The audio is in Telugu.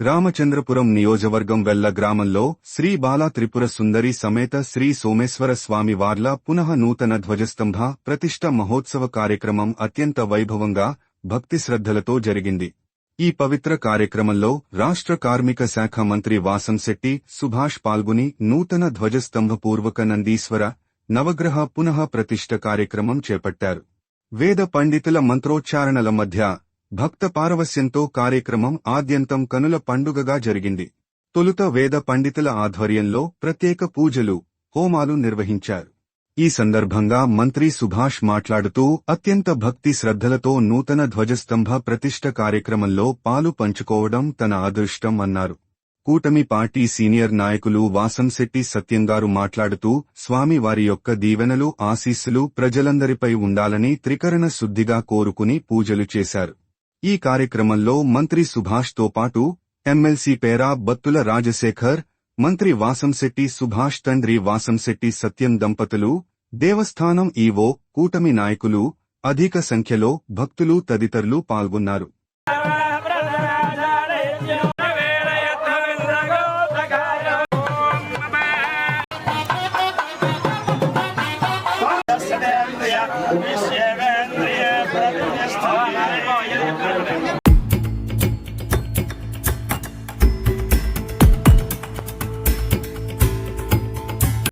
రామచంద్రపురం నియోజవర్గం వెల్ల గ్రామంలో శ్రీ బాలా త్రిపుర సుందరి సమేత శ్రీ సోమేశ్వర స్వామి వార్ల పునః నూతన ధ్వజస్తంభ ప్రతిష్ట మహోత్సవ కార్యక్రమం అత్యంత వైభవంగా భక్తి శ్రద్ధలతో జరిగింది. ఈ పవిత్ర కార్యక్రమంలో రాష్ట్ర కార్మిక శాఖ మంత్రి వాసంశెట్టి సుభాష్ పాల్గొని నూతన ధ్వజస్తంభ పూర్వక నందీశ్వర నవగ్రహ పునః ప్రతిష్ట కార్యక్రమం చేపట్టారు. వేద పండితుల మంత్రోచ్చారణల మధ్య భక్త పారవస్యంతో కార్యక్రమం ఆద్యంతం కనుల పండుగగా జరిగింది. తొలుత వేద పండితుల ఆధ్వర్యంలో ప్రత్యేక పూజలు హోమాలు నిర్వహించారు. ఈ సందర్భంగా మంత్రి సుభాష్ మాట్లాడుతూ అత్యంత భక్తి శ్రద్ధలతో నూతన ధ్వజస్తంభ ప్రతిష్ట కార్యక్రమంలో పాలు పంచుకోవడం తన అదృష్టం అన్నారు. కూటమి పార్టీ సీనియర్ నాయకులు వాసంశెట్టి సత్యంగారు మాట్లాడుతూ స్వామి వారి యొక్క దీవెనలు ఆశీస్సులు ప్రజలందరిపై ఉండాలని త్రికరణ శుద్ధిగా కోరుకుని పూజలు చేశారు. ఈ కార్యక్రమంలో మంత్రి సుభాష్తో పాటు ఎమ్మెల్సీ పేరా బత్తుల రాజశేఖర్ మంత్రి వాసంశెట్టి సుభాష్ తండ్రి వాసంశెట్టి సత్యం దంపతులు దేవస్థానం ఈవో కూటమి నాయకులు అధిక సంఖ్యలో భక్తులు తదితరులు పాల్గొన్నారు.